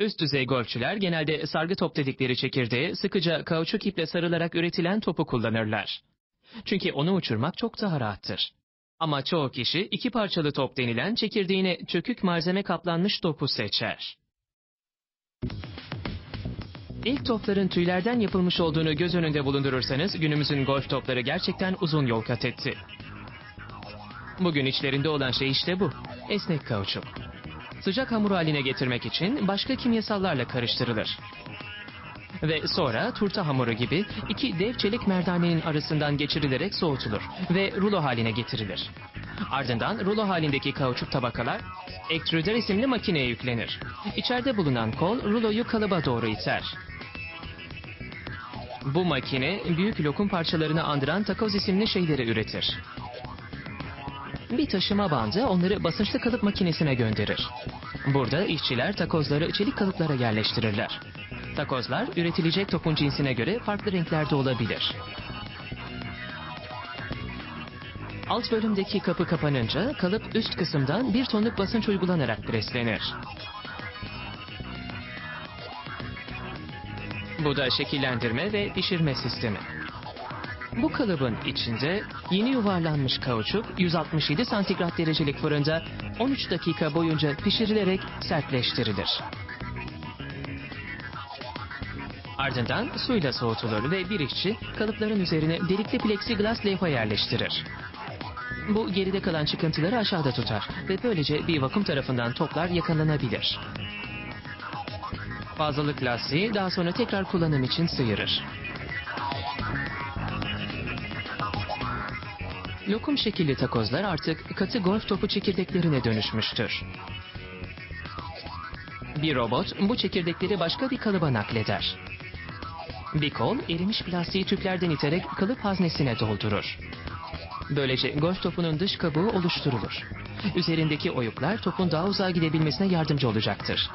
Üst düzey golfçüler genelde sargı top dedikleri çekirdeğe sıkıca kauçuk iple sarılarak üretilen topu kullanırlar. Çünkü onu uçurmak çok daha rahattır. Ama çoğu kişi iki parçalı top denilen çekirdeğine çökük malzeme kaplanmış topu seçer. İlk topların tüylerden yapılmış olduğunu göz önünde bulundurursanız günümüzün golf topları gerçekten uzun yol kat etti. Bugün içlerinde olan şey işte bu. Esnek kauçuk. Sıcak hamur haline getirmek için başka kimyasallarla karıştırılır. Ve sonra turta hamuru gibi iki dev çelik merdanenin arasından geçirilerek soğutulur ve rulo haline getirilir. Ardından rulo halindeki kauçuk tabakalar extruder isimli makineye yüklenir. İçeride bulunan kol ruloyu kalıba doğru iter. Bu makine büyük lokum parçalarını andıran takoz isimli şeyleri üretir. Bir taşıma bandı onları basınçlı kalıp makinesine gönderir. Burada işçiler takozları çelik kalıplara yerleştirirler. Takozlar üretilecek topun cinsine göre farklı renklerde olabilir. Alt bölümdeki kapı kapanınca kalıp üst kısımdan bir tonluk basınç uygulanarak preslenir. Bu da şekillendirme ve pişirme sistemi. Bu kalıbın içinde yeni yuvarlanmış kauçuk 167 santigrat derecelik fırında 13 dakika boyunca pişirilerek sertleştirilir. Ardından suyla soğutulur ve bir işçi kalıpların üzerine delikli plexiglas levha yerleştirir. Bu geride kalan çıkıntıları aşağıda tutar ve böylece bir vakum tarafından toplar yakalanabilir. Fazlalık lastiği daha sonra tekrar kullanım için sıyırır. Lokum şekilli takozlar artık katı golf topu çekirdeklerine dönüşmüştür. Bir robot bu çekirdekleri başka bir kalıba nakleder. Bir kol erimiş plastiği tüplerden iterek kalıp haznesine doldurur. Böylece golf topunun dış kabuğu oluşturulur. Üzerindeki oyuklar topun daha uzağa gidebilmesine yardımcı olacaktır.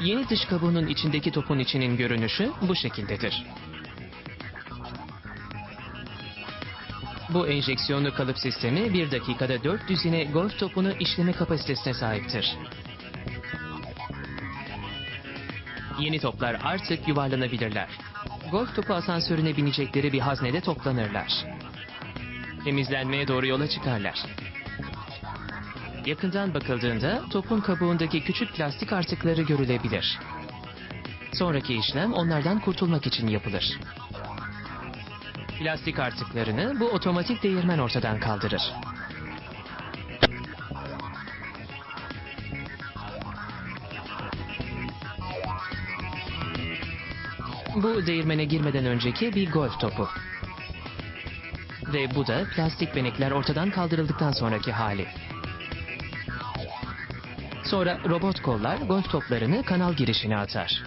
Yeni dış kabuğunun içindeki topun içinin görünüşü bu şekildedir. Bu enjeksiyonlu kalıp sistemi bir dakikada 400 yine golf topunu işleme kapasitesine sahiptir. Yeni toplar artık yuvarlanabilirler. Golf topu asansörüne binecekleri bir haznede toplanırlar. Temizlenmeye doğru yola çıkarlar. Yakından bakıldığında topun kabuğundaki küçük plastik artıkları görülebilir. Sonraki işlem onlardan kurtulmak için yapılır. Plastik artıklarını bu otomatik değirmen ortadan kaldırır. Bu değirmene girmeden önceki bir golf topu. Ve bu da plastik benekler ortadan kaldırıldıktan sonraki hali. Sonra robot kollar golf toplarını kanal girişine atar.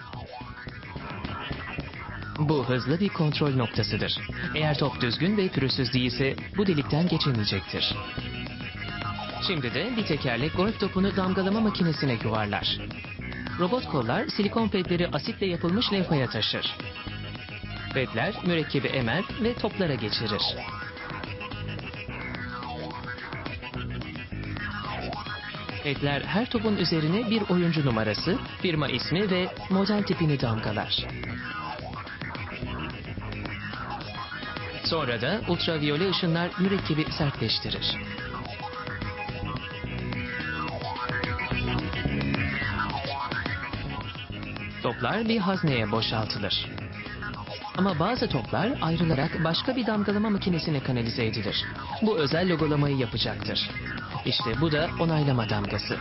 Bu hızlı bir kontrol noktasıdır. Eğer top düzgün ve pürüzsüz değilse bu delikten geçemeyecektir. Şimdi de bir tekerlek golf topunu damgalama makinesine yuvarlar. Robot kollar silikon pedleri asitle yapılmış levhaya taşır. Pedler mürekkebi emer ve toplara geçirir. Pedler her topun üzerine bir oyuncu numarası, firma ismi ve model tipini damgalar. Sonra da ultraviyole ışınlar mürekkebi sertleştirir. Toplar bir hazneye boşaltılır. Ama bazı toplar ayrılarak başka bir damgalama makinesine kanalize edilir. Bu özel logolamayı yapacaktır. İşte bu da onaylama damgası.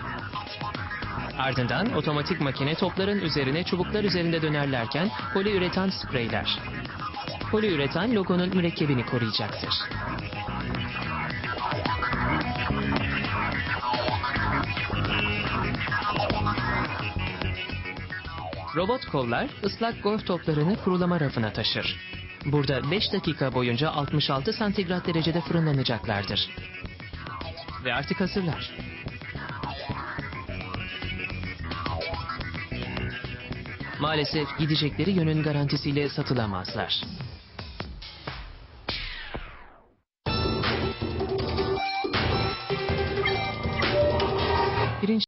Ardından otomatik makine topların üzerine çubuklar üzerinde dönerlerken poliüretan spreyler. Poliüretan logonun mürekkebini koruyacaktır. Robot kollar ıslak golf toplarını kurulama rafına taşır. Burada 5 dakika boyunca 66 santigrat derecede fırınlanacaklardır. Ve artık hazırlar. Maalesef gidecekleri yönün garantisiyle satılamazlar.